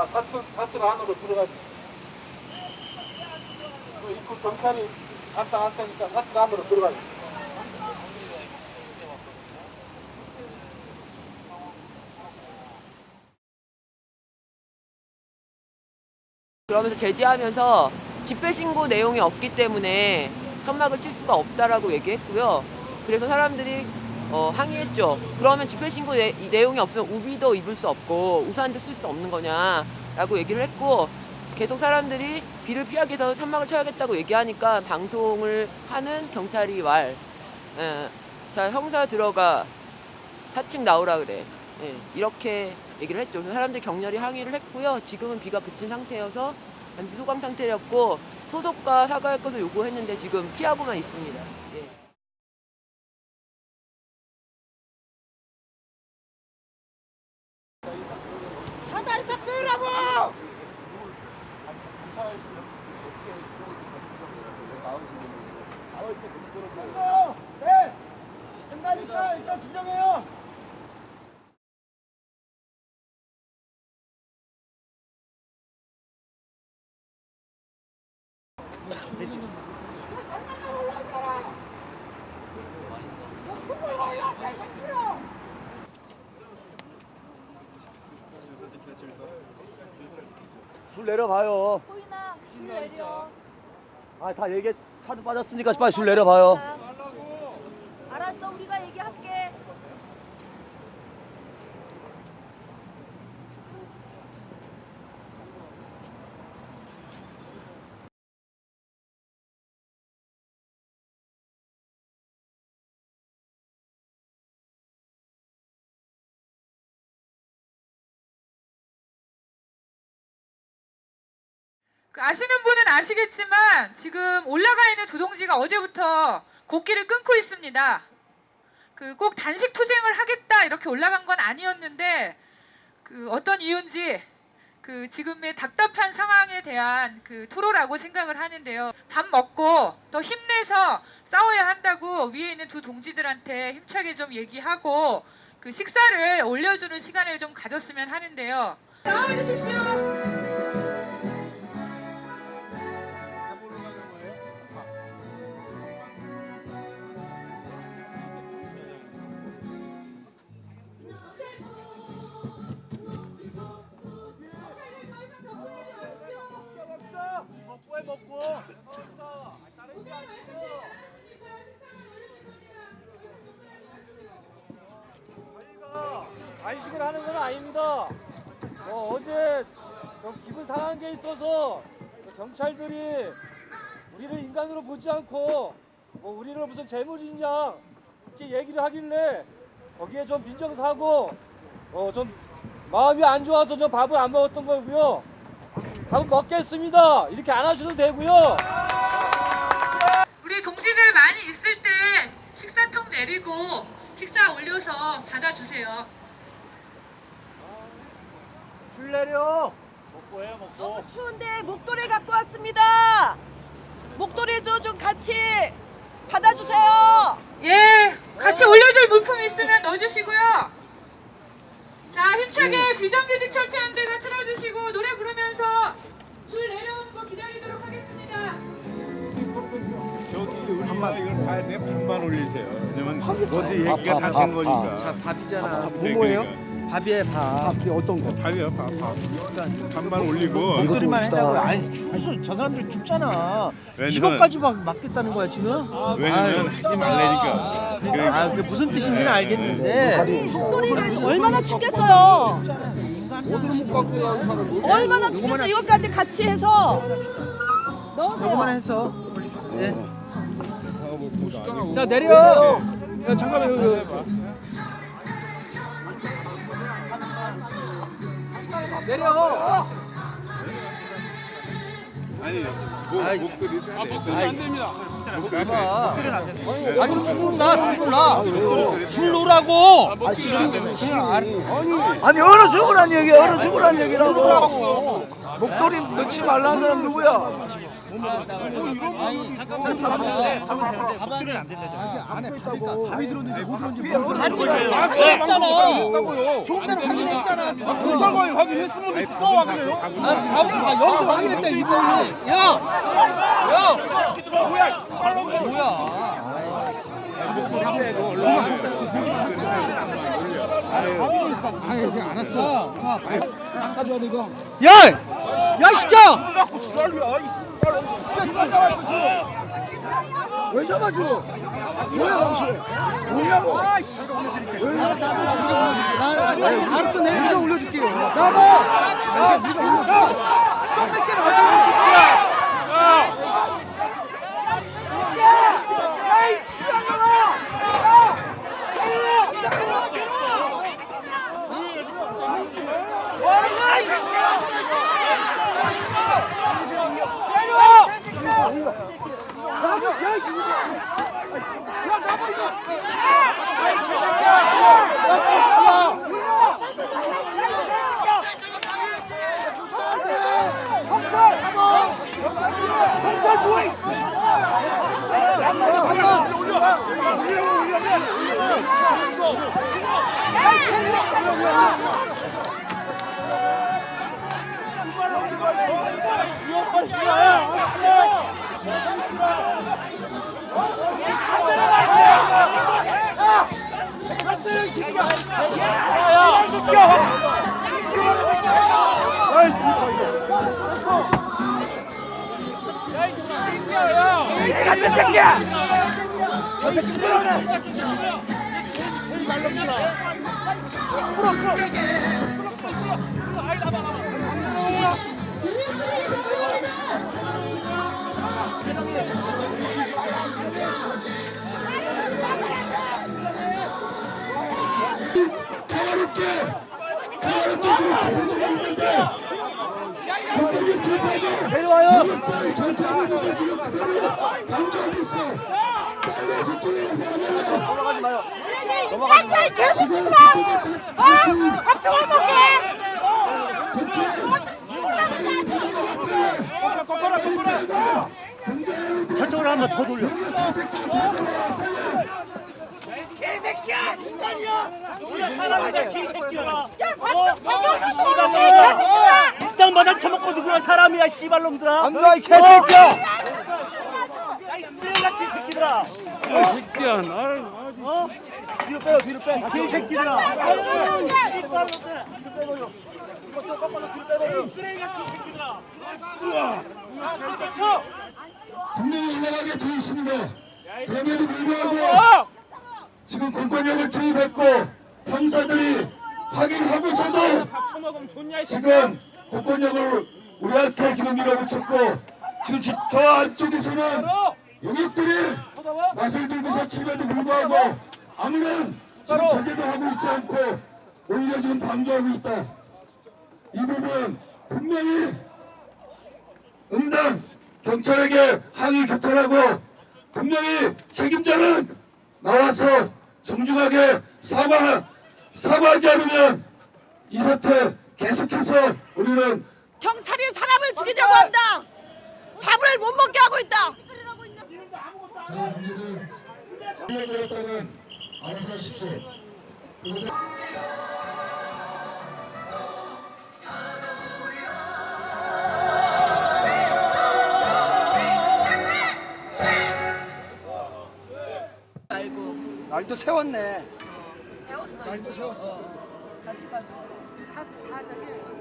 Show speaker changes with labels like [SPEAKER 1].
[SPEAKER 1] 아, 사천, 사천 안으로 들어가지. 그 입구 경찰이 안다 안다니까 사천 안으로 들어가지.
[SPEAKER 2] 그러면서 제지하면서 집회 신고 내용이 없기 때문에 천막을 칠 수가 없다라고 얘기했고요. 그래서 사람들이 어, 항의했죠. 그러면 집회 신고 내, 이 내용이 없으면 우비도 입을 수 없고 우산도 쓸 수 없는 거냐라고 얘기를 했고 계속 사람들이 비를 피하기 위해서 천막을 쳐야겠다고 얘기하니까 방송을 하는 경찰이 말, 예, 자 형사 들어가 사측 나오라 그래. 예, 이렇게 얘기를 했죠. 그래서 사람들이 격렬히 항의를 했고요. 지금은 비가 그친 상태여서 잠시 소강 상태였고 소속과 사과할 것을 요구했는데 지금 피하고만 있습니다. 예.
[SPEAKER 3] 사다리 차 빼라고! 된다요! 네! 된다니까 일단 진정해요!
[SPEAKER 4] 줄 내려봐요.
[SPEAKER 5] 보이나? 줄 내려.
[SPEAKER 4] 아 다 얘기 차도 빠졌으니까 빨리 줄 내려봐요.
[SPEAKER 5] 알았어, 우리가 얘기할게.
[SPEAKER 6] 그 아시는 분은 아시겠지만 지금 올라가 있는 두 동지가 어제부터 곡기를 끊고 있습니다. 그 꼭 단식 투쟁을 하겠다 이렇게 올라간 건 아니었는데 그 어떤 이유인지 그 지금의 답답한 상황에 대한 그 토로라고 생각을 하는데요. 밥 먹고 더 힘내서 싸워야 한다고 위에 있는 두 동지들한테 힘차게 좀 얘기하고 그 식사를 올려주는 시간을 좀 가졌으면 하는데요. 나와주십시오.
[SPEAKER 4] 안식을 하는 건 아닙니다. 어, 어제 좀 기분 상한 게 있어서 그 경찰들이 우리를 인간으로 보지 않고 뭐 우리를 무슨 재물이냐 이렇게 얘기를 하길래 거기에 좀 빈정사고 어, 좀 마음이 안 좋아서 좀 밥을 안 먹었던 거고요. 밥은 먹겠습니다. 이렇게 안 하셔도 되고요.
[SPEAKER 6] 우리 동지들 많이 있을 때 식사통 내리고 식사 올려서 받아주세요.
[SPEAKER 4] 줄 내려.
[SPEAKER 5] 너무 추운데 목도리 갖고 왔습니다. 목도리도 좀 같이 받아주세요.
[SPEAKER 6] 예, 같이 올려줄 물품 있으면 넣어주시고요. 자, 힘차게 비정규직 철폐연대가 틀어주시고 노래 부르면서 줄 내려오는 거 기다리도록 하겠습니다.
[SPEAKER 7] 저기 우리가 이걸 봐야 돼 반만 올리세요. 왜냐면 어제 얘기가 다된 거니까.
[SPEAKER 4] 자, 밥이잖아.
[SPEAKER 7] 글쎄, 그러니까.
[SPEAKER 4] 밥이에 밥. 밥이 어떤 거?
[SPEAKER 7] 밥이요 밥. 밥. 반만 올리고
[SPEAKER 4] 목도리만 해자고. 아니, 추워서 저 사람들 춥잖아.
[SPEAKER 7] 왜냐면-
[SPEAKER 4] 이것까지 막 막겠다는 거야 지금?
[SPEAKER 7] 왜냐면 하지 말라니까. 그러니까
[SPEAKER 4] 아, 그 무슨 뜻인지는 알겠는데.
[SPEAKER 5] 목도리를 얼마나 춥겠어요. 얼마나 춥겠어. 이것까지 같이 해서 넣으세요.
[SPEAKER 4] 요거만 해서. 네. 자 내려. 야, 잠깐만 여기. 내려.
[SPEAKER 7] 아니 목 목도리 싸네.
[SPEAKER 4] 목도리 안 됩니다. 안. 아니 줄 놔, 줄 놔. 줄 놓으라고. 아 싫은데 그냥 알았어. 아니. 어느 죽으란 얘기, 어느 죽으란 얘기라고.
[SPEAKER 3] 목도리 넣지 말라는 사람 누구야? 확인했잖아. 좋은 데는 확인했잖아. 공사관이 확인했으면 또 확인해요? 아, 여기서 확인했다 이거. 야, 야, 뭐야? 야! 야, 이 새끼야! 왜 잡아줘? 뭐야, 당신? 뭐냐고? 알았어, 내가 올려줄게. 잡아! 야, 네가 놔 빨리 같은 새끼야!
[SPEAKER 8] 새끼야! 새끼야! 새끼야! 내려와요. 계속 들어! 어? 밥도 못 먹게!
[SPEAKER 3] 저쪽으로 한번 더 돌려.
[SPEAKER 8] 야, 밥도 밥도
[SPEAKER 3] 땅 마당 처먹고 누구야 사람이야 씨발놈들아. 안 가, 이 개새끼야. 야이 같은 새끼들아.
[SPEAKER 1] 새끼야 나를
[SPEAKER 3] 어? 뒤로 빼요, 뒤로 빼. 아유, 씨발놈들. 뒤로 빼버려. 이것도 꺾어서 뒤로 빼버려. 쓰레기 같은 새끼들아. 우와. 아.
[SPEAKER 9] 분명히 올라가게 돼 있습니다. 그럼에도 불구하고 지금 공권력을 투입했고 형사들이 확인하고서도 지금 공권력을 우리한테 지금 밀어붙였고 지금 지- 저 안쪽에서는 용역들이 맛을 들고서 치면도 불구하고 아무런 지금 제재도 하고 있지 않고 오히려 지금 방조하고 있다. 이 부분 분명히 응당 경찰에게 항의 교탄하고 분명히 책임자는 나와서 정중하게 사과 사과하지 않으면 이 사태 계속해서 우리는
[SPEAKER 5] 경찰이 사람을 죽이려고 한다. 밥을 못 먹게 하고 있다.
[SPEAKER 9] 문제를 했다는 알아서 하십시오. 그것을
[SPEAKER 3] 날도 세웠네.
[SPEAKER 5] 날도 세웠어. 다, 다 저기.